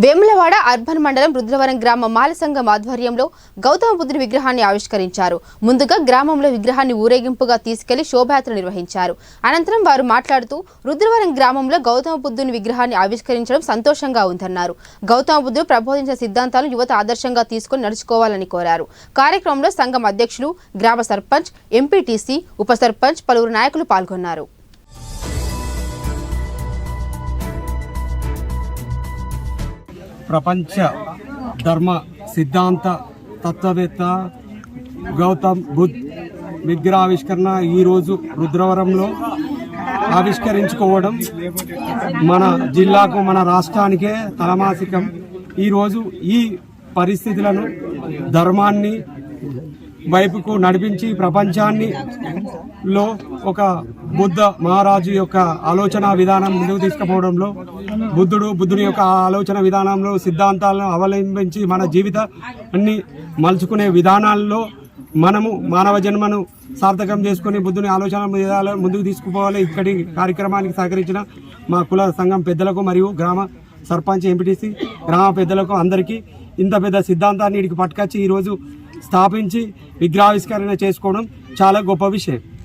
Vemulawada urban మండలం రుద్రవరం గ్రామ మాల సంఘం ఆధ్వర్యంలో గౌతమ బుద్ధుని విగ్రహాన్ని ఆవిష్కరించారు. ముందుగా గ్రామంలో విగ్రహాన్ని ఊరేగింపుగా తీసుకెళ్ళి శోభయాత్ర నిర్వహించారు. అనంతరం వారు మాట్లాడుతూ రుద్రవరం గ్రామంలో గౌతమ బుద్ధుని విగ్రహాన్ని ఆవిష్కరించడం సంతోషంగా ఉందన్నారు. గౌతమ బుద్ధుడు ప్రబోధించిన సిద్ధాంతాలను యువత ఆదర్శంగా తీసుకుని నడుచుకోవాలని కోరారు. కార్యక్రమంలో సంఘం అధ్యక్షులు గ్రామ సర్పంచ్ ఎంపీటీసీ ఉప సర్పంచ్ పలువురు నాయకులు పాల్గొన్నారు. ప్రపంచ ధర్మ సిద్ధాంత తత్వవేత్త గౌతమ్ బుద్ధ్ విగ్రహావిష్కరణ ఈరోజు రుద్రవరంలో ఆవిష్కరించుకోవడం మన జిల్లాకు మన రాష్ట్రానికే తలమాసికం. ఈరోజు ఈ పరిస్థితులను ధర్మాన్ని వైపుకు నడిపించి ప్రపంచాన్ని లో ఒక బుద్ధ మహారాజు యొక్క ఆలోచన విధానం ముందుకు తీసుకుపోవడంలో బుద్ధుడు బుద్ధుని యొక్క ఆలోచన విధానంలో సిద్ధాంతాలను అవలంబించి మన జీవితాన్ని మలుచుకునే విధానాల్లో మనము మానవ జన్మను సార్థకం చేసుకుని బుద్ధుని ఆలోచన విధానాలను ముందుకు తీసుకుపోవాలి. ఇక్కడి కార్యక్రమానికి సహకరించిన మా కుల సంఘం పెద్దలకు మరియు గ్రామ సర్పంచ్ ఎంపీటీసీ గ్రామ పెద్దలకు అందరికీ ఇంత పెద్ద సిద్ధాంతాన్ని ఇడికి పట్టుకొచ్చి ఈరోజు స్థాపించి విగ్రహావిష్కరణ చేసుకోవడం చాలా గొప్ప విషయం.